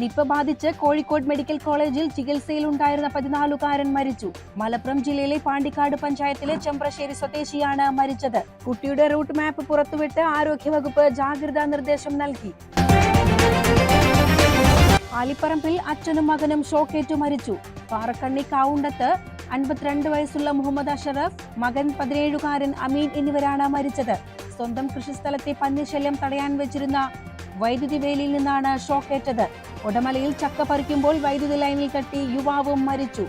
Nipah ബാധിച്ച് Kozhikode medical കോളേജിൽ ചികിത്സയിലുണ്ടായിരുന്ന പതിനാലുകാരൻ മരിച്ചു. മലപ്പുറം ജില്ലയിലെ പാണ്ടിക്കാട് പഞ്ചായത്തിലെ ചെമ്പ്രശ്ശേരി സ്വദേശിയാണ് മരിച്ചത്. കുട്ടിയുടെ റൂട്ട് മാപ്പ് പുറത്തുവിട്ട് ആരോഗ്യവകുപ്പ് ജാഗ്രതാ നിർദ്ദേശം നൽകി. ആലിപ്പറമ്പിൽ അച്ഛനും മകനും ഷോക്കേറ്റു മരിച്ചു. പാറക്കണ്ണി കാവുണ്ടത്ത് അൻപത്തിരണ്ട് വയസ്സുള്ള മുഹമ്മദ് അഷറഫ് മകൻ പതിനേഴുകാരൻ അമീൻ എന്നിവരാണ് മരിച്ചത്. സ്വന്തം കൃഷിസ്ഥലത്തെ പന്നിശല്യം തടയാൻ വെച്ചിരുന്ന വൈദ്യുതി വേലിയിൽ നിന്നാണ് ഷോക്കേറ്റത് ഉടമലയിൽ ചക്ക പറിക്കുമ്പോൾ വൈദ്യുതി ലൈനിൽ കെട്ടി യുവാവും മരിച്ചു.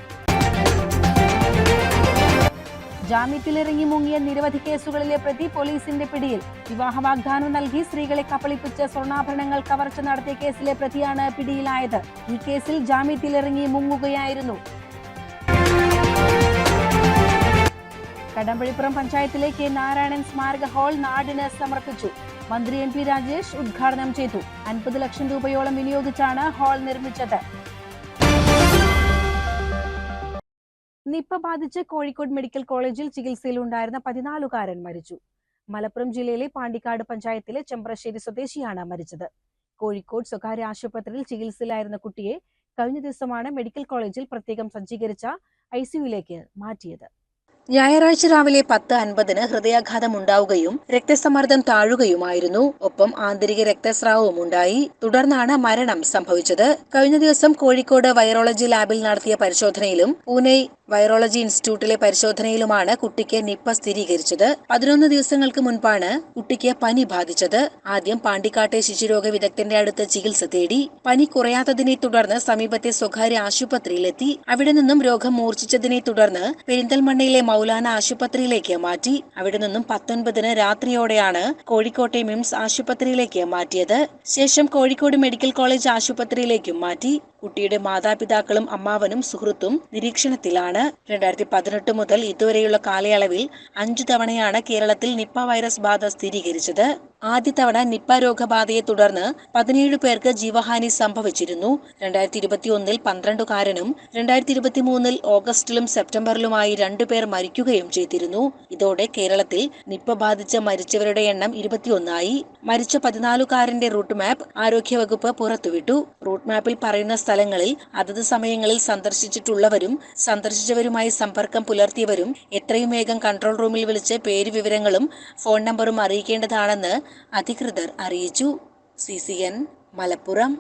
ജാമ്യത്തിലിറങ്ങി മുങ്ങിയ നിരവധി കേസുകളിലെ പ്രതി പോലീസിന്റെ പിടിയിൽ. വിവാഹ വാഗ്ദാനം നൽകി സ്ത്രീകളെ കപ്പളിപ്പിച്ച് സ്വർണാഭരണങ്ങൾ കവർച്ച നടത്തിയ കേസിലെ പ്രതിയാണ് പിടിയിലായത്. ഈ കേസിൽ ജാമ്യത്തിലിറങ്ങി മുങ്ങുകയായിരുന്നു. കടമ്പഴിപ്പുറം പഞ്ചായത്തിലെ കെ നാരായണൻ സ്മാരക ഹാൾ നാടിന് സമർപ്പിച്ചു. മന്ത്രി എൻ പി രാജേഷ് ഉദ്ഘാടനം ചെയ്തു. അൻപത് ലക്ഷം രൂപയോളം വിനിയോഗിച്ചാണ് ഹാൾ നിർമ്മിച്ചത്. നിപ്പ ബാധിച്ച് കോഴിക്കോട് മെഡിക്കൽ കോളേജിൽ ചികിത്സയിലുണ്ടായിരുന്ന പതിനാലുകാരൻ മരിച്ചു. മലപ്പുറം ജില്ലയിലെ പാണ്ടിക്കാട് പഞ്ചായത്തിലെ ചെമ്പ്രശ്ശേരി സ്വദേശിയാണ് മരിച്ചത്. കോഴിക്കോട് സ്വകാര്യ ആശുപത്രിയിൽ ചികിത്സയിലായിരുന്ന കുട്ടിയെ കഴിഞ്ഞ ദിവസമാണ് മെഡിക്കൽ കോളേജിൽ പ്രത്യേകം സജ്ജീകരിച്ച ഐസിയുയിലേക്ക് മാറ്റിയത്. ഞായറാഴ്ച രാവിലെ പത്ത് അൻപതിന് ഹൃദയാഘാതം ഉണ്ടാവുകയും രക്തസമ്മർദ്ദം താഴുകയുമായിരുന്നു. ഒപ്പം ആന്തരിക രക്തസ്രാവവും ഉണ്ടായി. തുടർന്നാണ് മരണം സംഭവിച്ചത്. കഴിഞ്ഞ ദിവസം കോഴിക്കോട് വൈറോളജി ലാബിൽ നടത്തിയ പരിശോധനയിലും പൂനെ വൈറോളജി ഇൻസ്റ്റിറ്റ്യൂട്ടിലെ പരിശോധനയിലുമാണ് കുട്ടിക്ക് നിപ്പ സ്ഥിരീകരിച്ചത്. പതിനൊന്ന് ദിവസങ്ങൾക്ക് മുൻപാണ് കുട്ടിക്ക് പനി ബാധിച്ചത്. ആദ്യം പാണ്ടിക്കാട്ടെ ശിശുരോഗ വിദഗ്ധന്റെ അടുത്ത് ചികിത്സ തേടി പനി കുറയാത്തതിനെ തുടർന്ന് സമീപത്തെ സ്വകാര്യ ആശുപത്രിയിലെത്തി. അവിടെ നിന്നും രോഗം മൂർച്ഛിച്ചതിനെ തുടർന്ന് പെരിന്തൽമണ്ണയിലെ മൗലാന ആശുപത്രിയിലേക്ക് മാറ്റി. അവിടെ നിന്നും പത്തൊൻപതിന് രാത്രിയോടെയാണ് കോഴിക്കോട്ടെ മിംസ് ആശുപത്രിയിലേക്ക് മാറ്റിയത്. ശേഷം കോഴിക്കോട് മെഡിക്കൽ കോളേജ് ആശുപത്രിയിലേക്കും മാറ്റി. കുട്ടിയുടെ മാതാപിതാക്കളും അമ്മാവനും സുഹൃത്തും നിരീക്ഷണത്തിലാണ്. രണ്ടായിരത്തി പതിനെട്ട് മുതൽ ഇതുവരെയുള്ള കാലയളവിൽ അഞ്ചു തവണയാണ് കേരളത്തിൽ നിപ്പ വൈറസ് ബാധ സ്ഥിരീകരിച്ചത്. ആദ്യ തവണ നിപ്പ രോഗബാധയെ തുടർന്ന് പതിനേഴ് പേർക്ക് ജീവഹാനി സംഭവിച്ചിരുന്നു. രണ്ടായിരത്തി ഇരുപത്തി ഒന്നിൽ പന്ത്രണ്ടുകാരനും രണ്ടായിരത്തി ഇരുപത്തി മൂന്നിൽ ഓഗസ്റ്റിലും സെപ്റ്റംബറിലുമായി രണ്ടുപേർ മരിക്കുകയും ചെയ്തിരുന്നു. ഇതോടെ കേരളത്തിൽ നിപ്പ ബാധിച്ച് മരിച്ചവരുടെ എണ്ണം ഇരുപത്തിയൊന്നായി. മരിച്ച പതിനാലുകാരന്റെ റൂട്ട് മാപ്പ് ആരോഗ്യവകുപ്പ് പുറത്തുവിട്ടു. റൂട്ട് മാപ്പിൽ പറയുന്ന സ്ഥലങ്ങളിൽ അതത് സമയങ്ങളിൽ സന്ദർശിച്ചിട്ടുള്ളവരും സന്ദർശിച്ചവരുമായി സമ്പർക്കം പുലർത്തിയവരും എത്രയും വേഗം കൺട്രോൾ റൂമിൽ വിളിച്ച് പേര് വിവരങ്ങളും ഫോൺ നമ്പറും അറിയിക്കേണ്ടതാണെന്ന് അധികൃതർ അറിയിച്ചു. C C N Malappuram.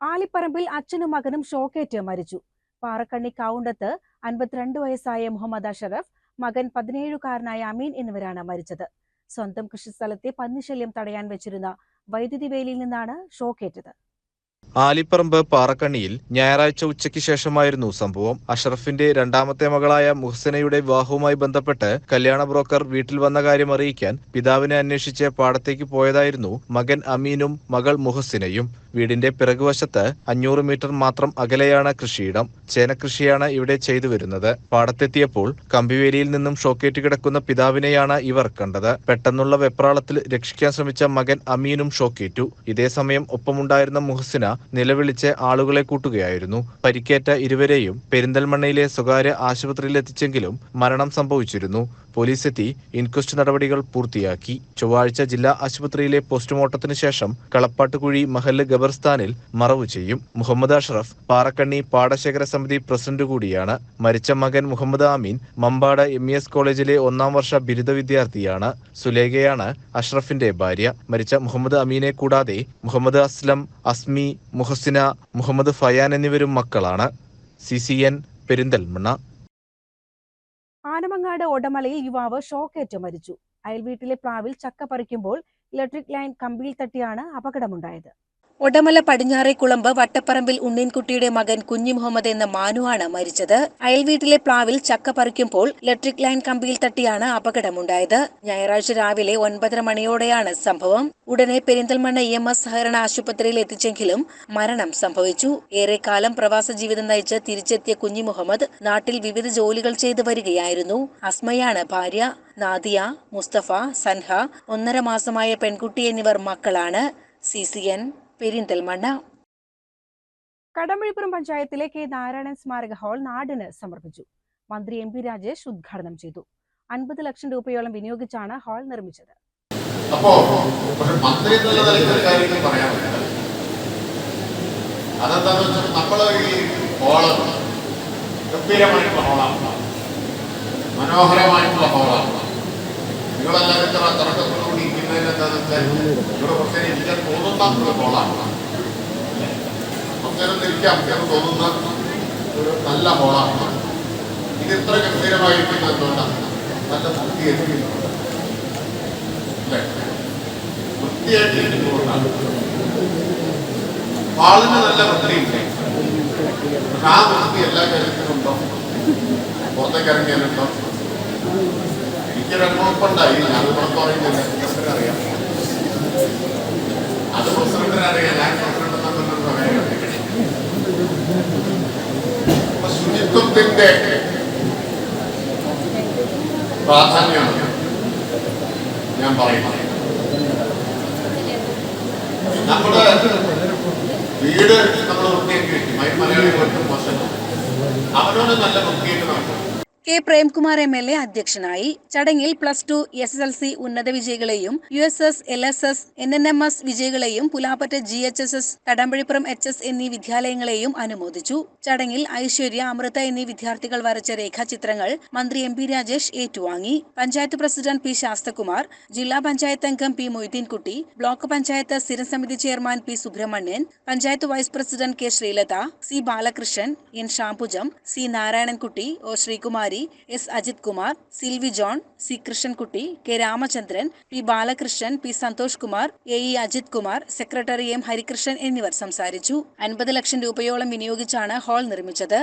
ആലിപ്പറമ്പിൽ അച്ഛനും മകനും ഷോക്കേറ്റ് മരിച്ചു. പാറക്കണ്ണി കൗണ്ടത്ത് അൻപത്തിരണ്ട് വയസ്സായ മുഹമ്മദ് അഷറഫ് മകൻ പതിനേഴുകാരനായ അമീൻ എന്നിവരാണ് മരിച്ചത്. സ്വന്തം കൃഷിസ്ഥലത്തെ പന്നിശല്യം തടയാൻ വെച്ചിരുന്ന വൈദ്യുതി വേലിയിൽ നിന്നാണ് ഷോക്കേറ്റത്. ആലിപ്പറമ്പ് പാറക്കണ്ണിയിൽ ഞായറാഴ്ച ഉച്ചയ്ക്ക് ശേഷമായിരുന്നു സംഭവം. അഷറഫിന്റെ രണ്ടാമത്തെ മകളായ മുഹ്സനയുടെ വിവാഹവുമായി ബന്ധപ്പെട്ട് കല്യാണ ബ്രോക്കർ വീട്ടിൽ വന്ന കാര്യം അറിയിക്കാൻ പിതാവിനെ അന്വേഷിച്ച് പാടത്തേക്ക് പോയതായിരുന്നു മകൻ അമീനും മകൾ മുഹസിനയും. വീടിന്റെ പിറകുവശത്ത് അഞ്ഞൂറ് മീറ്റർ മാത്രം അകലെയാണ് കൃഷിയിടം. ചേനകൃഷിയാണ് ഇവിടെ ചെയ്തു വരുന്നത്. പാടത്തെത്തിയപ്പോൾ കമ്പിവേലിയിൽ നിന്നും ഷോക്കേറ്റ് കിടക്കുന്ന പിതാവിനെയാണ് ഇവർ കണ്ടത്. പെട്ടെന്നുള്ള വെപ്രാളത്തിൽ രക്ഷിക്കാൻ ശ്രമിച്ച മകൻ അമീനും ഷോക്കേറ്റു. ഇതേസമയം ഒപ്പമുണ്ടായിരുന്ന മുഹസിന നിലവിളിച്ച് ആളുകളെ കൂട്ടുകയായിരുന്നു. പരിക്കേറ്റ ഇരുവരെയും പെരിന്തൽമണ്ണയിലെ സ്വകാര്യ ആശുപത്രിയിൽ എത്തിച്ചെങ്കിലും മരണം സംഭവിച്ചിരുന്നു. പോലീസ് എത്തി ഇൻക്വസ്റ്റ് നടപടികൾ പൂർത്തിയാക്കി. ചൊവ്വാഴ്ച ജില്ലാ ആശുപത്രിയിലെ പോസ്റ്റ്മോർട്ടത്തിന് ശേഷം കളപ്പാട്ടുകുഴി മഹല്ല് ഖബർസ്ഥാനിൽ മറവു ചെയ്യും. മുഹമ്മദ് അഷ്റഫ് പാറക്കണ്ണി പാടശേഖര സമിതി പ്രസിഡന്റ് കൂടിയാണ്. മരിച്ച മകൻ മുഹമ്മദ് ആമീൻ മമ്പാട് എം കോളേജിലെ ഒന്നാം വർഷ ബിരുദ വിദ്യാർത്ഥിയാണ്. സുലേഖയാണ് അഷ്റഫിന്റെ ഭാര്യ. മരിച്ച മുഹമ്മദ് അമീനെ കൂടാതെ മുഹമ്മദ് അസ്ലം അസ്മി മുഹസിന മുഹമ്മദ് ഫയാൻ എന്നിവരും മക്കളാണ്. C C N Perinthalmanna. Anamangad ഓടമലയിൽ യുവാവ് ഷോക്കേറ്റ് മരിച്ചു. അയൽവീട്ടിലെ പ്ലാവിൽ ചക്ക പറിക്കുമ്പോൾ ഇലക്ട്രിക് ലൈൻ കമ്പിയിൽ തട്ടിയാണ് അപകടമുണ്ടായത്. ഒടമല പടിഞ്ഞാറേക്കുളമ്പ് വട്ടപ്പറമ്പിൽ ഉണ്ണീൻകുട്ടിയുടെ മകൻ കുഞ്ഞി മുഹമ്മദ് എന്ന മാനുവാണ് മരിച്ചത്. അയൽവീട്ടിലെ പ്ലാവിൽ ചക്ക പറിക്കുമ്പോൾ ഇലക്ട്രിക് ലൈൻ കമ്പിയിൽ തട്ടിയാണ് അപകടമുണ്ടായത്. ഞായറാഴ്ച രാവിലെ ഒൻപതര മണിയോടെയാണ് സംഭവം. ഉടനെ പെരിന്തൽമണ്ണ ഇ എം എസ് സഹകരണ ആശുപത്രിയിൽ എത്തിച്ചെങ്കിലും മരണം സംഭവിച്ചു. ഏറെക്കാലം പ്രവാസ ജീവിതം നയിച്ച് തിരിച്ചെത്തിയ കുഞ്ഞി മുഹമ്മദ് നാട്ടിൽ വിവിധ ജോലികൾ ചെയ്തു വരികയായിരുന്നു. അസ്മയാണ് ഭാര്യ നാദിയ മുസ്തഫ സൻഹ ഒന്നര മാസമായ പെൺകുട്ടി എന്നിവർ മക്കളാണ്. C C N Perinthalmanna Kadambazhipuram പഞ്ചായത്തിലെ കെ നാരായണൻ സ്മാരക ഹാൾ നാടിന് സമർപ്പിച്ചു. മന്ത്രി എം പി രാജേഷ് ഉദ്ഘാടനം ചെയ്തു. അൻപത് ലക്ഷം രൂപയോളം വിനിയോഗിച്ചാണ് ഹാൾ നിർമ്മിച്ചത്. അപ്പോ മന്ത്രി എന്നുള്ള നിലയ്ക്ക് കാര്യങ്ങൾ പറയാൻ പറ്റില്ല. അതെന്താന്ന് വെച്ചാൽ നമ്മൾ ഈ ഹോൾ ഗംഭീരമായിട്ടുള്ള ഹോളാണ്. മനോഹരമായിട്ടുള്ള ഹോളാണ്. നിങ്ങളെല്ലാവരും ഇരിക്കുന്നതിന് എന്താണെന്ന് വെച്ചാൽ ഇവിടെ ഇരിക്കാൻ തോന്നുന്ന ഒരു ഹോളാണ് കുറച്ച് നേരം ഇരിക്കാം എന്ന് തോന്നുന്ന ഒരു നല്ല ഹോളാണ് ഇത് ഇത്ര ഗംഭീരമായിരിക്കുന്നത് എന്തുകൊണ്ടാണ് നല്ല വൃത്തിയായിരിക്കുന്നുണ്ട് അല്ലേ? നല്ല വൃത്തിയില്ലേ ആ വൃത്തി എല്ലാ കാര്യത്തിലും ഉണ്ടോ പുറത്തേക്ക് ഇറങ്ങിയാലുണ്ടോ എനിക്കൊരു അനുഭവപ്പുണ്ടായി ഞാൻ പുറത്തു പറയുന്നില്ല പ്രസിഡന്റ് അറിയാം അത് പ്രസിഡന്റിന് അറിയാം ഞാൻ പ്രസിഡന്റ് പറയാൻ ശുചിത്വത്തിന്റെ പ്രാധാന്യമാണ് ഞാൻ പറയുന്നത് നമ്മുടെ വീട് നമ്മൾ വൃത്തിയാക്കി വെക്കും. അതിന് മലയാളി പോലും മോശം. അവനോട് നല്ല വൃത്തിയായിട്ട് നടക്കും. K Premkumar M L A അധ്യക്ഷനായി ചടങ്ങിൽ plus two S S L C ഉന്നത വിജയികളെയും U S S L S S N N M S വിജയികളെയും Pulappatta G H S S Kadambazhipuram H S എന്നീ വിദ്യാലയങ്ങളെയും അനുമോദിച്ചു. ചടങ്ങിൽ ഐശ്വര്യ അമൃത എന്നീ വിദ്യാർത്ഥികൾ വരച്ച രേഖാചിത്രങ്ങൾ മന്ത്രി എം പി രാജേഷ് ഏറ്റുവാങ്ങി. പഞ്ചായത്ത് പ്രസിഡന്റ് പി ശാസ്തകുമാർ ജില്ലാ പഞ്ചായത്ത് അംഗം P Moideenkutty block panchayat സ്ഥിരസമിതി chairman P Subramanian panchayat vice president K Sreelatha C Balakrishnan N Shampujam C Narayanankutty O Sreekumari S Ajith Kumar Silvy John C Krishnankutty K Ramachandran P Balakrishnan P Santhosh Kumar A E Ajith Kumar secretary M Harikrishnan എന്നിവർ സംസാരിച്ചു. അൻപത് ലക്ഷം രൂപയോളം വിനിയോഗിച്ചാണ് hall നിർമ്മിച്ചത്.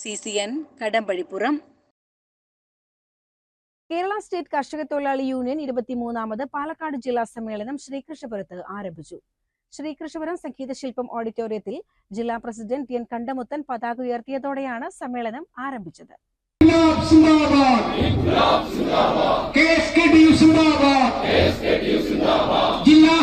C C N Kadambazhipuram. Kerala state കർഷക തൊഴിലാളി union ഇരുപത്തിമൂന്നാമത് Palakkad ജില്ലാ സമ്മേളനം ശ്രീകൃഷ്ണപുരത്ത് ആരംഭിച്ചു. ശ്രീകൃഷ്ണപുരം സംഗീത ശില്പം ഓഡിറ്റോറിയത്തിൽ ജില്ലാ പ്രസിഡന്റ് ടി എൻ കണ്ടമുത്തൻ പതാക ഉയർത്തിയതോടെയാണ് സമ്മേളനം ആരംഭിച്ചത്. ജില്ലാ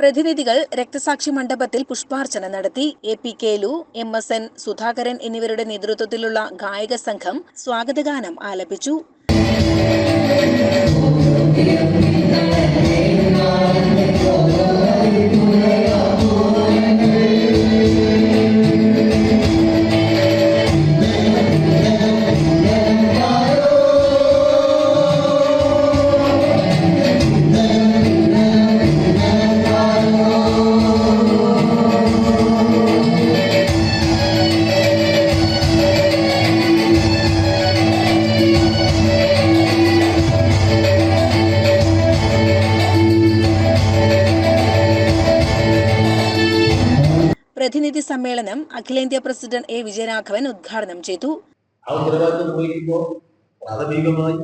പ്രതിനിധികൾ രക്തസാക്ഷി മണ്ഡപത്തിൽ പുഷ്പാർച്ചന നടത്തി. A P Kelu M S N Sudhakaran എന്നിവരുടെ നേതൃത്വത്തിലുള്ള ഗായക സംഘം സ്വാഗതഗാനം ആലപിച്ചു. പ്രതിനിധി സമ്മേളനം അഖിലേന്ത്യാ പ്രസിഡന്റ് എ വിജയരാഘവൻ ഉദ്ഘാടനം ചെയ്തു. ആ പ്രാഥമികമായി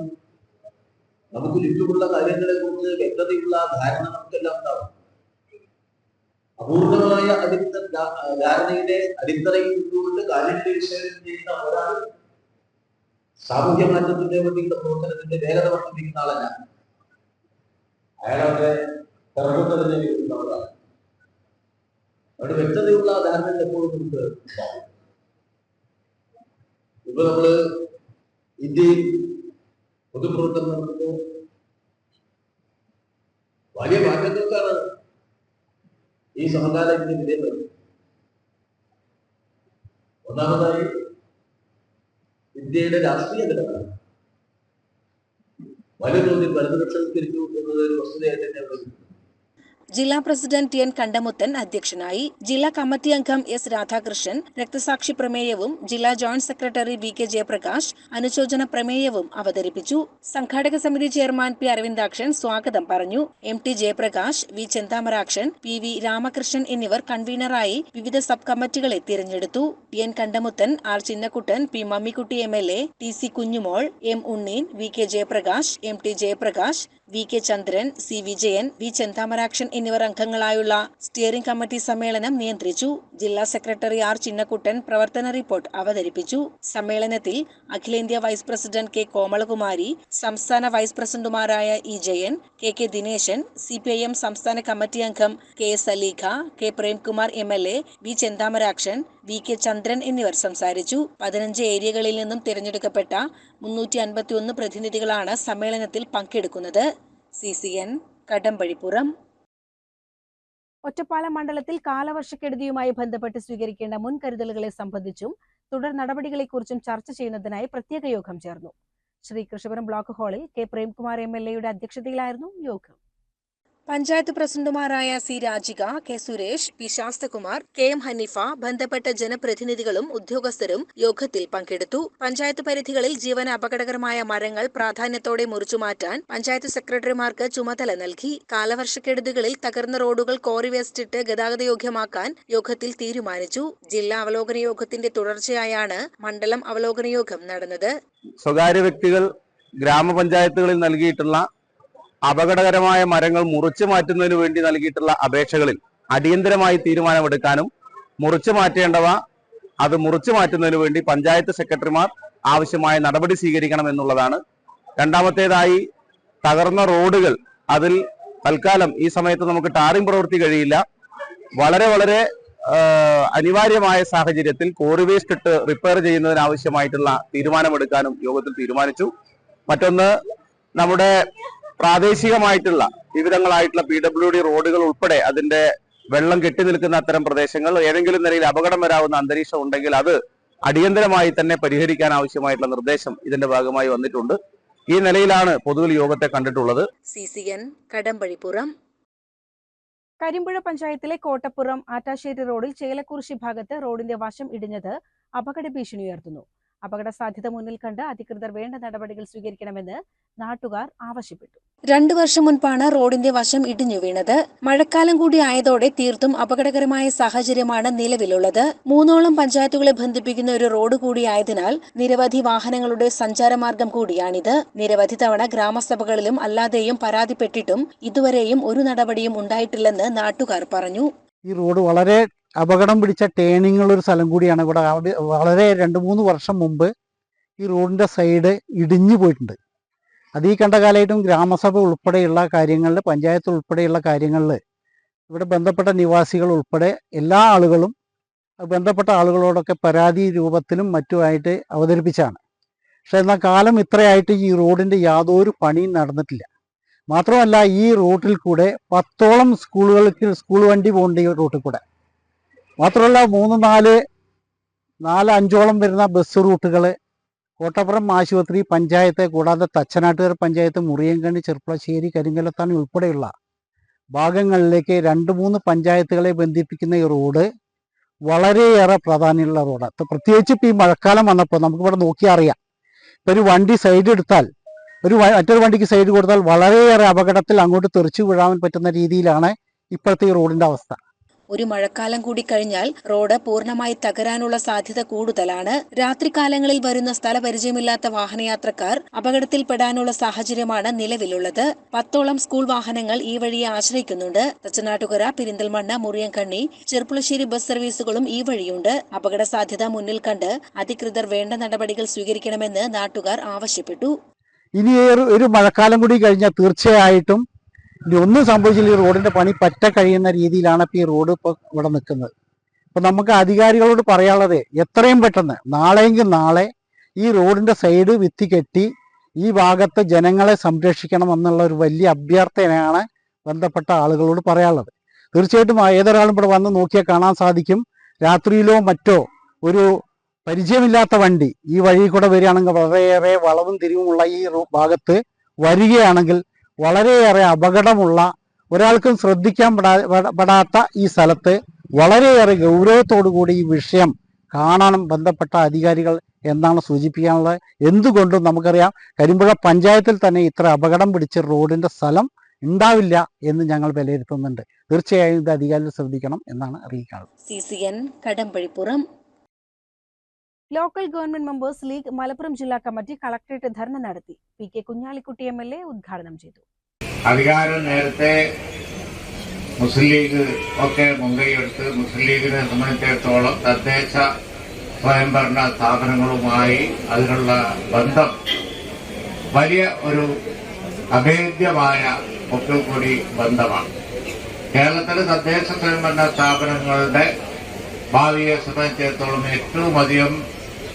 നമുക്ക് ചുറ്റുമുള്ള കാര്യങ്ങളെ കുറിച്ച് വ്യക്തതയുള്ള ധാരണ നമുക്കെല്ലാം ഉണ്ടാവും. അപൂർണമായ ധാരണയുടെ അടിത്തറയിൽ നിന്നുകൊണ്ട് കാര്യങ്ങളെ വിശകലനം ചെയ്യുന്ന ഒരാൾ സാമൂഹ്യ മാറ്റത്തിന്റെ വേണ്ടിയുള്ള പ്രവർത്തനത്തിന്റെ വേഗത വർദ്ധിപ്പിക്കുന്ന ആളല്ല. അയാളവിടെ തിറങ്ങുന്നതിനെ ആളാണ് അവിടെ വ്യക്തതയുള്ള ധാരണകൾ എപ്പോഴും നമുക്ക്. ഇപ്പൊ നമ്മൾ ഇന്ത്യയിൽ പൊതുപ്രവർത്തനം നടത്തുമ്പോൾ വലിയ മാറ്റങ്ങൾക്കാണ് ഈ സമകാല ഇന്ത്യ വിധേയപ്പെടുന്നത് ഒന്നാമതായി ഇന്ത്യയുടെ രാഷ്ട്രീയ ഘടന വലിയ തോതിൽ വലതുപക്ഷവൽക്കരിച്ചു എന്നത് ഒരു വസ്തുതയായിട്ട് തന്നെ അവിടെ ജില്ലാ പ്രസിഡന്റ് ടി എൻ കണ്ടമുത്തൻ അധ്യക്ഷനായി ജില്ലാ കമ്മിറ്റി അംഗം എസ് രാധാകൃഷ്ണൻ രക്തസാക്ഷി പ്രമേയവും ജില്ലാ joint secretary V K Jayaprakash അനുശോചന പ്രമേയവും അവതരിപ്പിച്ചു. സംഘാടക സമിതി ചെയർമാൻ പി അരവിന്ദാക്ഷൻ സ്വാഗതം പറഞ്ഞു. M T Jayaprakash V Chenthamarakshan P V Ramakrishnan എന്നിവർ കൺവീനറായി വിവിധ സബ് കമ്മിറ്റികളെ തിരഞ്ഞെടുത്തു. T N Kandamuthan R Chinnakuttan P Mammikutty M L A T C Kunjumol M Unneen V K Jayaprakash M T Jayaprakash V K Chandran C Vijayan V Chenthamarakshan എന്നിവർ അംഗങ്ങളായുള്ള steering committee സമ്മേളനം നിയന്ത്രിച്ചു. ജില്ലാ secretary R Chinnakkuttan പ്രവർത്തന report അവതരിപ്പിച്ചു. സമ്മേളനത്തിൽ അഖിലേന്ത്യാ vice president K Komalakumari സംസ്ഥാന വൈസ് പ്രസിഡന്റുമാരായ E Jayan K K Dineshan C P I M സംസ്ഥാന കമ്മിറ്റി അംഗം K S Aleekha K Premkumar M L A V Chenthamarakshan V K Chandran എന്നിവർ സംസാരിച്ചു. പതിനഞ്ച് ഏരിയകളിൽ നിന്നും തിരഞ്ഞെടുക്കപ്പെട്ട മുന്നൂറ്റി അൻപത്തി ഒന്ന് പ്രതിനിധികളാണ് സമ്മേളനത്തിൽ പങ്കെടുക്കുന്നത്. C C N Kadambazhipuram. Ottapalam മണ്ഡലത്തിൽ കാലവർഷക്കെടുതിയുമായി ബന്ധപ്പെട്ട് സ്വീകരിക്കേണ്ട മുൻകരുതലുകളെ സംബന്ധിച്ചും തുടർ നടപടികളെക്കുറിച്ചും ചർച്ച ചെയ്യുന്നതിനായി പ്രത്യേക യോഗം ചേർന്നു. ശ്രീ കൃഷ്ണപുരം ബ്ലോക്ക് ഹാളിൽ കെ പ്രേംകുമാർ എം എൽ എയുടെ അധ്യക്ഷതയിലായിരുന്നു യോഗം. പഞ്ചായത്ത് പ്രസിഡന്റുമാരായ C Rajika K Suresh P Sasthakumar K M Haneefa ബന്ധപ്പെട്ട ജനപ്രതിനിധികളും ഉദ്യോഗസ്ഥരും യോഗത്തിൽ പങ്കെടുത്തു. പഞ്ചായത്ത് പരിധികളിൽ ജീവന അപകടകരമായ മരങ്ങൾ പ്രാധാന്യത്തോടെ മുറിച്ചുമാറ്റാൻ പഞ്ചായത്ത് സെക്രട്ടറിമാർക്ക് ചുമതല നൽകി. കാലവർഷക്കെടുതികളിൽ തകർന്ന റോഡുകൾ കോറി വേസ്റ്റിട്ട് ഗതാഗതയോഗ്യമാക്കാൻ യോഗത്തിൽ തീരുമാനിച്ചു. ജില്ലാ അവലോകന യോഗത്തിന്റെ തുടർച്ചയായാണ് മണ്ഡലം അവലോകന യോഗം നടന്നത്. സ്വകാര്യ വ്യക്തികൾ ഗ്രാമപഞ്ചായത്തുകളിൽ നൽകിയിട്ടുള്ള അപകടകരമായ മരങ്ങൾ മുറിച്ചു മാറ്റുന്നതിന് വേണ്ടി നൽകിയിട്ടുള്ള അപേക്ഷകളിൽ അടിയന്തരമായി തീരുമാനമെടുക്കാനും മുറിച്ചു മാറ്റേണ്ടവ അത് മുറിച്ചു മാറ്റുന്നതിന് വേണ്ടി പഞ്ചായത്ത് സെക്രട്ടറിമാർ ആവശ്യമായ നടപടി സ്വീകരിക്കണം എന്നുള്ളതാണ്. രണ്ടാമത്തേതായി തകർന്ന റോഡുകൾ അതിൽ തൽക്കാലം ഈ സമയത്ത് നമുക്ക് ടാറിംഗ് പ്രവൃത്തി കഴിയില്ല. വളരെ വളരെ അനിവാര്യമായ സാഹചര്യത്തിൽ കോറി വേസ്റ്റ് ഇട്ട് റിപ്പയർ ചെയ്യുന്നതിനാവശ്യമായിട്ടുള്ള തീരുമാനമെടുക്കാനും യോഗത്തിൽ തീരുമാനിച്ചു. മറ്റൊന്ന് നമ്മുടെ പ്രാദേശികമായിട്ടുള്ള വിവിധങ്ങളായിട്ടുള്ള പി ഡബ്ല്യു ഡി റോഡുകൾ ഉൾപ്പെടെ അതിന്റെ വെള്ളം കെട്ടി നിൽക്കുന്ന അത്തരം പ്രദേശങ്ങൾ ഏതെങ്കിലും നിലയിൽ അപകടം വരാവുന്ന അന്തരീക്ഷം ഉണ്ടെങ്കിൽ അത് അടിയന്തരമായി തന്നെ പരിഹരിക്കാൻ ആവശ്യമായിട്ടുള്ള നിർദ്ദേശം ഇതിന്റെ ഭാഗമായി വന്നിട്ടുണ്ട്. ഈ നിലയിലാണ് പൊതുവിൽ യോഗത്തെ കണ്ടിട്ടുള്ളത്. C C N Kadambazhipuram. Karimpuzha പഞ്ചായത്തിലെ കോട്ടപ്പുറം ആറ്റാശ്ശേരി റോഡിൽ ചേലക്കുറിശി ഭാഗത്ത് റോഡിന്റെ വശം ഇടിഞ്ഞത് അപകട ഭീഷണി ഉയർത്തുന്നു. അപകട സാധ്യത മുന്നിൽ കണ്ട് അധികൃതർ വേണ്ട നടപടികൾ സ്വീകരിക്കണമെന്ന് നാട്ടുകാർ ആവശ്യപ്പെട്ടു. രണ്ടു വർഷം മുൻപാണ് റോഡിന്റെ വശം ഇടിഞ്ഞു വീണത്. മഴക്കാലം കൂടി ആയതോടെ തീർത്തും അപകടകരമായ സാഹചര്യമാണ് നിലവിലുള്ളത്. മൂന്നോളം പഞ്ചായത്തുകളെ ബന്ധിപ്പിക്കുന്ന ഒരു റോഡ് കൂടിയായതിനാൽ നിരവധി വാഹനങ്ങളുടെ സഞ്ചാരമാർഗം കൂടിയാണിത്. നിരവധി തവണ ഗ്രാമസഭകളിലും അല്ലാതെയും പരാതിപ്പെട്ടിട്ടും ഇതുവരെയും ഒരു നടപടിയും ഉണ്ടായിട്ടില്ലെന്ന് നാട്ടുകാർ പറഞ്ഞു. ഈ റോഡ് വളരെ അപകടം പിടിച്ച ടേണിങ്ങുള്ള ഒരു സ്ഥലം കൂടിയാണ് ഇവിടെ. വളരെ രണ്ട് മൂന്ന് വർഷം മുമ്പ് ഈ റോഡിന്റെ സൈഡ് ഇടിഞ്ഞു പോയിട്ടുണ്ട്. അത് ഈ കണ്ട കാലമായിട്ടും ഗ്രാമസഭ ഉൾപ്പെടെയുള്ള കാര്യങ്ങളിൽ പഞ്ചായത്ത് ഉൾപ്പെടെയുള്ള കാര്യങ്ങളിൽ ഇവിടെ ബന്ധപ്പെട്ട നിവാസികൾ ഉൾപ്പെടെ എല്ലാ ആളുകളും ബന്ധപ്പെട്ട ആളുകളോടൊക്കെ പരാതി രൂപത്തിലും മറ്റുമായിട്ട് അവതരിപ്പിച്ചാണ്. പക്ഷെ എന്നാൽ കാലം ഇത്രയായിട്ട് ഈ റോഡിന്റെ യാതൊരു പണിയും നടന്നിട്ടില്ല. മാത്രമല്ല ഈ റൂട്ടിൽ കൂടെ പത്തോളം സ്കൂളുകൾക്ക് സ്കൂൾ വണ്ടി പോകേണ്ട ഈ റൂട്ടിൽ കൂടെ. മാത്രമല്ല മൂന്ന് നാല് നാല് അഞ്ചോളം വരുന്ന ബസ് റൂട്ടുകൾ കോട്ടപ്പുറം ആശുപത്രി പഞ്ചായത്ത് കൂടാതെ തച്ചനാട്ടുകാർ പഞ്ചായത്ത് മുറിയങ്കണ്ണി ചെർപ്പളശ്ശേരി കരിങ്കലത്താണി ഉൾപ്പെടെയുള്ള ഭാഗങ്ങളിലേക്ക് രണ്ട് മൂന്ന് പഞ്ചായത്തുകളെ ബന്ധിപ്പിക്കുന്ന ഈ റോഡ് വളരെയേറെ പ്രാധാന്യമുള്ള റോഡാണ് പ്രത്യേകിച്ച് ഇപ്പോൾ ഈ മഴക്കാലം വന്നപ്പോൾ നമുക്കിവിടെ നോക്കിയാൽ അറിയാം. ഇപ്പൊ ഒരു വണ്ടി സൈഡ് എടുത്താൽ ഒരു മറ്റൊരു വണ്ടിക്ക് സൈഡ് കൊടുത്താൽ വളരെയേറെ അപകടത്തിൽ അങ്ങോട്ട് തെറിച്ചു വീഴാൻ പറ്റുന്ന രീതിയിലാണ് ഇപ്പോഴത്തെ ഈ റോഡിന്റെ അവസ്ഥ. ഒരു മഴക്കാലം കൂടി കഴിഞ്ഞാൽ റോഡ് പൂർണമായി തകരാനുള്ള സാധ്യത കൂടുതലാണ്. രാത്രികാലങ്ങളിൽ വരുന്ന സ്ഥലപരിചയമില്ലാത്ത വാഹനയാത്രക്കാർ അപകടത്തിൽപ്പെടാനുള്ള സാഹചര്യമാണ് നിലവിലുള്ളത്. പത്തോളം സ്കൂൾ വാഹനങ്ങൾ ഈ വഴിയെ ആശ്രയിക്കുന്നുണ്ട്. തച്ചനാട്ടുകര പെരിന്തൽമണ്ണ മുറിയങ്കണ്ണി ചെർപ്പുളശ്ശേരി ബസ് സർവീസുകളും ഈ വഴിയുണ്ട്. അപകട സാധ്യത മുന്നിൽ കണ്ട് അധികൃതർ വേണ്ട നടപടികൾ സ്വീകരിക്കണമെന്ന് നാട്ടുകാർ ആവശ്യപ്പെട്ടു. ഇനി ഒരു മഴക്കാലം കൂടി കഴിഞ്ഞാൽ തീർച്ചയായിട്ടും ഇനി ഒന്നും സംഭവിച്ചില്ല. ഈ റോഡിന്റെ പണി പറ്റ കഴിയുന്ന രീതിയിലാണ് ഇപ്പൊ ഈ റോഡ് ഇപ്പൊ ഇവിടെ നിൽക്കുന്നത്. അപ്പൊ നമുക്ക് അധികാരികളോട് പറയാനുള്ളത് എത്രയും പെട്ടെന്ന് നാളെയെങ്കിൽ നാളെ ഈ റോഡിന്റെ സൈഡ് വിത്തി കെട്ടി ഈ ഭാഗത്തെ ജനങ്ങളെ സംരക്ഷിക്കണം എന്നുള്ള ഒരു വലിയ അഭ്യർത്ഥനയാണ് ബന്ധപ്പെട്ട ആളുകളോട് പറയാനുള്ളത്. തീർച്ചയായിട്ടും ഏതൊരാളും ഇവിടെ വന്ന് നോക്കിയാൽ കാണാൻ സാധിക്കും. രാത്രിയിലോ മറ്റോ ഒരു പരിചയമില്ലാത്ത വണ്ടി ഈ വഴി കൂടെ വരികയാണെങ്കിൽ വളരെയേറെ വളവും തിരിവുമുള്ള ഈ ഭാഗത്ത് വരികയാണെങ്കിൽ വളരെയേറെ അപകടമുള്ള ഒരാൾക്കും ശ്രദ്ധിക്കാൻ പെടാ- പെടാ- പെടാത്ത ഈ സ്ഥലത്ത് വളരെയേറെ കൂടി ഈ വിഷയം കാണാനും ബന്ധപ്പെട്ട അധികാരികൾ എന്നാണ് സൂചിപ്പിക്കാനുള്ളത്. എന്തുകൊണ്ടും നമുക്കറിയാം കരിമ്പുഴ പഞ്ചായത്തിൽ തന്നെ ഇത്ര അപകടം പിടിച്ച റോഡിന്റെ സ്ഥലം ഉണ്ടാവില്ല എന്ന് ഞങ്ങൾ വിലയിരുത്തുന്നുണ്ട്. തീർച്ചയായും ഇത് അധികാരികൾ ശ്രദ്ധിക്കണം എന്നാണ് അറിയിക്കാനുള്ളത്. C C N Kadambazhipuram local government members league Malappuram ജില്ലാ കമ്മിറ്റി കളക്ടറേറ്റ് ധർണ നടത്തി. P K Kunhalikutty M L A ഉദ്ഘാടനം ചെയ്തു. അധികാരം നേരത്തെ മുസ്ലിം ലീഗ് ഒക്കെ മുൻകൈയെടുത്ത് മുസ്ലിം ലീഗിനെ സംബന്ധിച്ചിടത്തോളം തദ്ദേശ സ്വയംഭരണ സ്ഥാപനങ്ങളുമായി അതിനുള്ള ബന്ധം വലിയ ഒരു അഭേദ്യമായ ഒത്തുകൂടി ബന്ധമാണ്. കേരളത്തിലെ തദ്ദേശ സ്വയംഭരണ സ്ഥാപനങ്ങളുടെ ഭാവിയെ സംബന്ധിച്ചിടത്തോളം ഏറ്റവും അധികം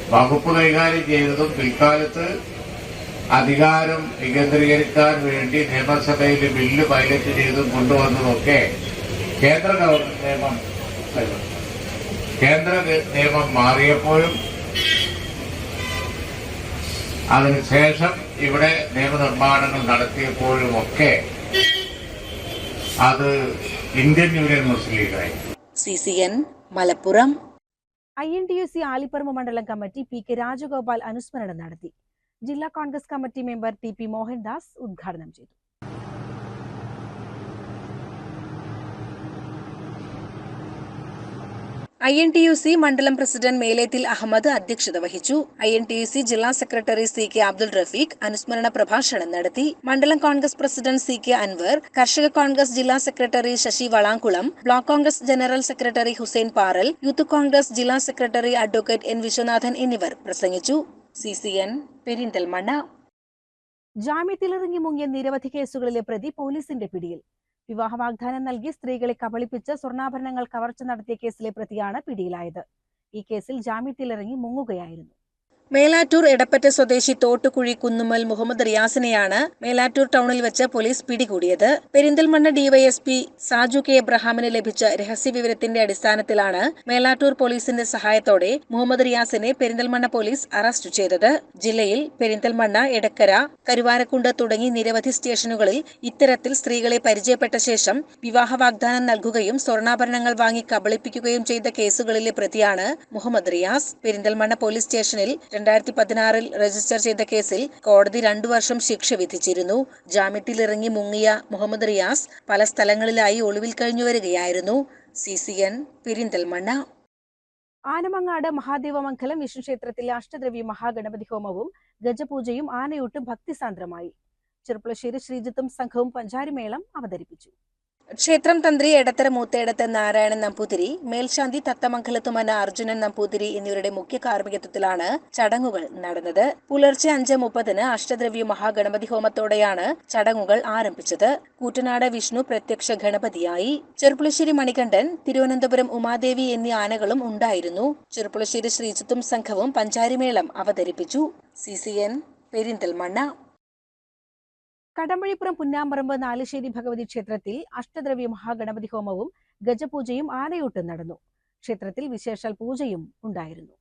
വകുപ്പ് കൈകാര്യം ചെയ്തതും പിൽക്കാലത്ത് അധികാരം വികേന്ദ്രീകരിക്കാൻ വേണ്ടി നിയമസഭയിൽ ബില്ല് പൈലറ്റ് ചെയ്തും കൊണ്ടുവന്നതൊക്കെ കേന്ദ്ര ഗവൺമെന്റ് നിയമം കേന്ദ്ര നിയമം മാറിയപ്പോഴും അതിനുശേഷം ഇവിടെ നിയമനിർമ്മാണങ്ങൾ നടത്തിയപ്പോഴും ഒക്കെ അത് Indian union Muslim ലീഗായി. C C N Malappuram. I N T U C Alipparamba മണ്ഡലം കമ്മിറ്റി പി കെ രാജഗോപാൽ അനുസ്മരണം നടത്തി. ജില്ലാ Congress committee member T P Mohandas ഉദ്ഘാടനം ചെയ്തു. I N T U C മണ്ഡലം പ്രസിഡന്റ് മേലേത്തിൽ അഹമ്മദ് അധ്യക്ഷത വഹിച്ചു. I N T U C ജില്ലാ secretary C K Abdul Rafeeq അനുസ്മരണ പ്രഭാഷണം നടത്തി. മണ്ഡലം Congress president C K Anvar കർഷക കോൺഗ്രസ് ജില്ലാ secretary Sasi Valamkulam block Congress general secretary Hussain Paral youth Congress ജില്ലാ സെക്രട്ടറി അഡ്വക്കേറ്റ് എൻ വിശ്വനാഥൻ എന്നിവർ പ്രസംഗിച്ചു. C C N Perinthalmanna. ജാമ്യത്തിലിറങ്ങി മുങ്ങിയ നിരവധി കേസുകളിലെ പ്രതി പോലീസിന്റെ പിടിയിൽ. വിവാഹ വാഗ്ദാനം നൽകി സ്ത്രീകളെ കബളിപ്പിച്ച് സ്വർണാഭരണങ്ങൾ കവർച്ച നടത്തിയ കേസിലെ പ്രതിയാണ് പിടിയിലായത്. ഈ കേസിൽ ജാമ്യത്തിലിറങ്ങി മുങ്ങുകയായിരുന്നു. മേലാറ്റൂർ എടപ്പറ്റ സ്വദേശി തോട്ടുകുഴി കുന്നുമൽ മുഹമ്മദ് റിയാസിനെയാണ് മേലാറ്റൂർ ടൗണിൽ വെച്ച് പോലീസ് പിടികൂടിയത്. Perinthalmanna D Y S P Saju K എബ്രഹാമിന് ലഭിച്ച രഹസ്യവിവരത്തിന്റെ അടിസ്ഥാനത്തിലാണ് മേലാറ്റൂർ പോലീസിന്റെ സഹായത്തോടെ മുഹമ്മദ് റിയാസിനെ പെരിന്തൽമണ്ണ പോലീസ് അറസ്റ്റ് ചെയ്തത്. ജില്ലയിൽ പെരിന്തൽമണ്ണ എടക്കര കരുവാരക്കുണ്ട് തുടങ്ങി നിരവധി സ്റ്റേഷനുകളിൽ ഇത്തരത്തിൽ സ്ത്രീകളെ പരിചയപ്പെട്ട ശേഷം വിവാഹ വാഗ്ദാനം നൽകുകയും സ്വർണാഭരണങ്ങൾ വാങ്ങി കബളിപ്പിക്കുകയും ചെയ്ത കേസുകളിലെ പ്രതിയാണ് മുഹമ്മദ് റിയാസ്. പെരിന്തൽമണ്ണ പോലീസ് സ്റ്റേഷനിൽ രണ്ടായിരത്തി പതിനാറിൽ രജിസ്റ്റർ ചെയ്ത കേസിൽ കോടതി രണ്ടു വർഷം ശിക്ഷ വിധിച്ചിരുന്നു. ജാമ്യത്തിലിറങ്ങി മുങ്ങിയ മുഹമ്മദ് റിയാസ് പല സ്ഥലങ്ങളിലായി ഒളിവിൽ കഴിഞ്ഞു വരികയായിരുന്നു. C C N Perinthalmanna. Anamangad Mahadevamangalam Vishnu ക്ഷേത്രത്തിലെ അഷ്ടദ്രവ്യ മഹാഗണപതി ഹോമവും ഗജപൂജയും ആനയൂട്ടും ഭക്തിസാന്ദ്രമായി. ചെറുപ്പുളശ്ശേരി ശ്രീജിത്തും സംഘവും പഞ്ചാരിമേളം അവതരിപ്പിച്ചു. ക്ഷേത്രം തന്ത്രി എടത്തര മൂത്തേടത്ത് നാരായണൻ നമ്പൂതിരി മേൽശാന്തി തത്തമംഗലത്തുമന അർജുനൻ നമ്പൂതിരി എന്നിവരുടെ മുഖ്യ കാർമ്മികത്വത്തിലാണ് ചടങ്ങുകൾ നടന്നത്. പുലർച്ചെ അഞ്ച് മുപ്പതിന് അഷ്ടദ്രവ്യ മഹാഗണപതി ഹോമത്തോടെയാണ് ചടങ്ങുകൾ ആരംഭിച്ചത്. കൂറ്റനാട് വിഷ്ണു പ്രത്യക്ഷ ഗണപതിയായി. ചെറുപ്പുളശ്ശേരി മണികണ്ഠൻ തിരുവനന്തപുരം ഉമാദേവി എന്നീ ആനകളും ഉണ്ടായിരുന്നു. ചെറുപ്പുളശ്ശേരി ശ്രീജിത്തും സംഘവും പഞ്ചാരിമേളം അവതരിപ്പിച്ചു. C C N Perinthalmanna. Kadambazhipuram Punnamparambu Nalusseri Bhagavathi ക്ഷേത്രത്തിൽ അഷ്ടദ്രവ്യ മഹാഗണപതി ഹോമവും ഗജപൂജയും ആനയൂട്ടും നടന്നു. ക്ഷേത്രത്തിൽ വിശേഷാൽ പൂജയും ഉണ്ടായിരുന്നു.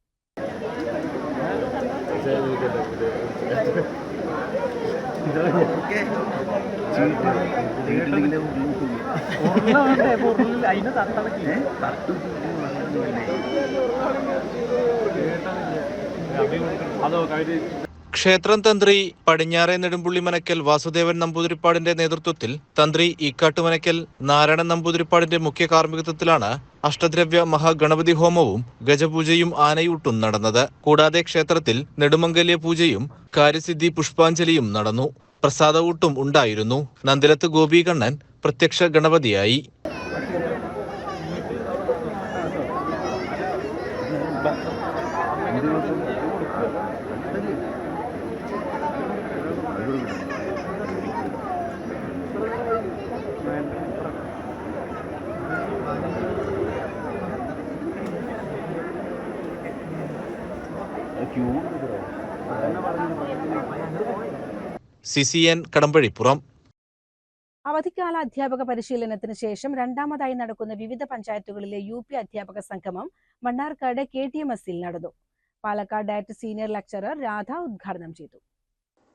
ക്ഷേത്രം തന്ത്രി പടിഞ്ഞാറെ നെടുമ്പുള്ളി മനക്കൽ വാസുദേവൻ നമ്പൂതിരിപ്പാടിന്റെ നേതൃത്വത്തിൽ തന്ത്രി ഈക്കാട്ടുമനക്കൽ നാരായണൻ നമ്പൂതിരിപ്പാടിന്റെ മുഖ്യ കാർമ്മികത്വത്തിലാണ് അഷ്ടദ്രവ്യ മഹാഗണപതി ഹോമവും ഗജപൂജയും ആനയൂട്ടും നടന്നത്. കൂടാതെ ക്ഷേത്രത്തിൽ നെടുമംഗല്യ പൂജയും കാര്യസിദ്ധി പുഷ്പാഞ്ജലിയും നടന്നു. പ്രസാദവൂട്ടും ഉണ്ടായിരുന്നു. നന്ദിലത്ത് ഗോപീകണ്ണൻ പ്രത്യക്ഷ ഗണപതിയായി. സി സി എൻ കടമ്പഴിപ്പുറം അവധിക്കാല അധ്യാപക പരിശീലനത്തിന് ശേഷം രണ്ടാമതായി നടക്കുന്ന വിവിധ പഞ്ചായത്തുകളിലെ യു പി അധ്യാപക സംഗമം മണ്ണാർക്കാട് കെ ടി എം എസിൽ നടന്നു. Palakkad DIET senior lecturer Radha ഉദ്ഘാടനം ചെയ്തു.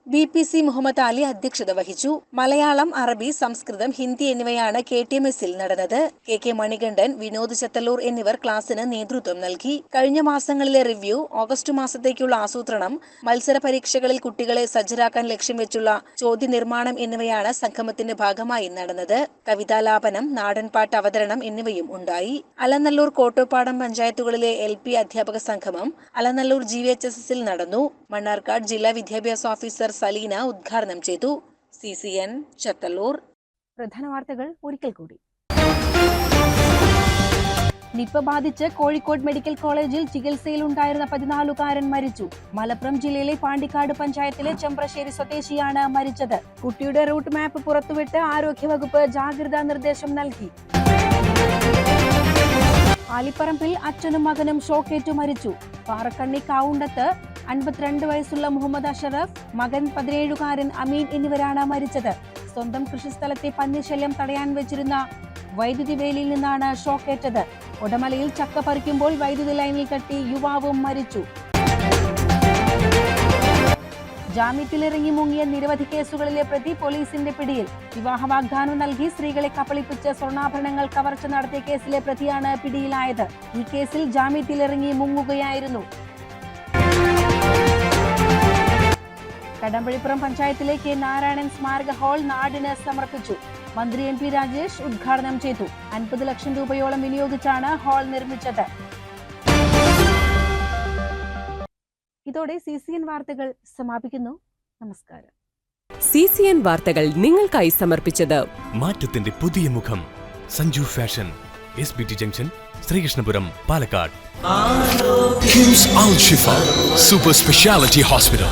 B P C Muhammad Ali അധ്യക്ഷത വഹിച്ചു. മലയാളം അറബി സംസ്കൃതം ഹിന്ദി എന്നിവയാണ് കെ ടി എം എസിൽ നടന്നത്. കെ കെ മണികണ്ഠൻ വിനോദ് ചത്തല്ലൂർ എന്നിവർ ക്ലാസിന് നേതൃത്വം നൽകി. കഴിഞ്ഞ മാസങ്ങളിലെ റിവ്യൂ ഓഗസ്റ്റ് മാസത്തേക്കുള്ള ആസൂത്രണം മത്സര പരീക്ഷകളിൽ കുട്ടികളെ സജ്ജരാക്കാൻ ലക്ഷ്യം വെച്ചുള്ള ചോദ്യനിർമ്മാണം എന്നിവയാണ് സംഗമത്തിന്റെ ഭാഗമായി നടന്നത്. കവിതാലാപനം നാടൻപാട്ട് അവതരണം എന്നിവയും ഉണ്ടായി. അലനല്ലൂർ കോട്ടോപ്പാടം പഞ്ചായത്തുകളിലെ എൽ പി അധ്യാപക സംഗമം Alanallur G V H S എസിൽ നടന്നു. മണ്ണാർക്കാട് ജില്ലാ വിദ്യാഭ്യാസ ഓഫീസർ സലീന ഉദ്ഘാടനം ചെയ്തു സി സി എൻ ചത്തല്ലൂർ. പ്രധാന വാർത്തകൾ ഒരിക്കൽ കൂടി. നിപ്പ ബാധിച്ച് കോഴിക്കോട് മെഡിക്കൽ കോളേജിൽ ചികിത്സയിലുണ്ടായിരുന്ന പതിനാലുകാരൻ മരിച്ചു. മലപ്പുറം ജില്ലയിലെ പാണ്ടിക്കാട് പഞ്ചായത്തിലെ ചെമ്പ്രശ്ശേരി സ്വദേശിയാണ് മരിച്ചത്. കുട്ടിയുടെ റൂട്ട് മാപ്പ് പുറത്തുവിട്ട് ആരോഗ്യവകുപ്പ് ജാഗ്രതാ നിർദ്ദേശം നൽകി. ആലിപ്പറമ്പിൽ അച്ഛനും മകനും ഷോക്കേറ്റു മരിച്ചു. പാറക്കണ്ണി കാവുണ്ടത്ത് അൻപത്തിരണ്ട് വയസ്സുള്ള മുഹമ്മദ് അഷറഫ് മകൻ പതിനേഴുകാരൻ അമീൻ എന്നിവരാണ് മരിച്ചത്. സ്വന്തം കൃഷിസ്ഥലത്തെ പന്നിശല്യം തടയാൻ വെച്ചിരുന്ന വൈദ്യുതി വേലിയിൽ നിന്നാണ് ഷോക്കേറ്റത് ഉടമലയിൽ ചക്ക പറിക്കുമ്പോൾ വൈദ്യുതി ലൈനിൽ കെട്ടി യുവാവും മരിച്ചു. ജാമ്യത്തിലിറങ്ങി മുങ്ങിയ നിരവധി കേസുകളിലെ പ്രതി പോലീസിന്റെ പിടിയിൽ വിവാഹ വാഗ്ദാനം നൽകി സ്ത്രീകളെ കപ്പളിപ്പിച്ച് സ്വർണാഭരണങ്ങൾ കവർച്ച നടത്തിയ കേസിലെ പ്രതിയാണ് പിടിയിലായത്. ഈ കേസിൽ ജാമ്യത്തിലിറങ്ങി മുങ്ങുകയായിരുന്നു. കടമ്പഴിപ്പുറം പഞ്ചായത്തിലെ കെ നാരായണൻ സ്മാരക ഹാൾ നാടിന് സമർപ്പിച്ചു. മന്ത്രി എം പി രാജേഷ് ഉദ്ഘാടനം ചെയ്തു. അൻപത് ലക്ഷം രൂപയോളം വിനിയോഗിച്ചാണ് ഹാൾ നിർമ്മിച്ചത്. ഇതോടെ സി സി എൻ വാർത്തകൾ സമാപിക്കുന്നു. നമസ്കാരം. സി സി എൻ വാർത്തകൾ നിങ്ങൾക്കായി സമർപ്പിച്ചത് മാറ്റത്തിന്റെ പുതിയ മുഖം. Sanju fashion. S B T junction Sreekrishnapuram Palakkad. KIMS Al Shifa super speciality hospital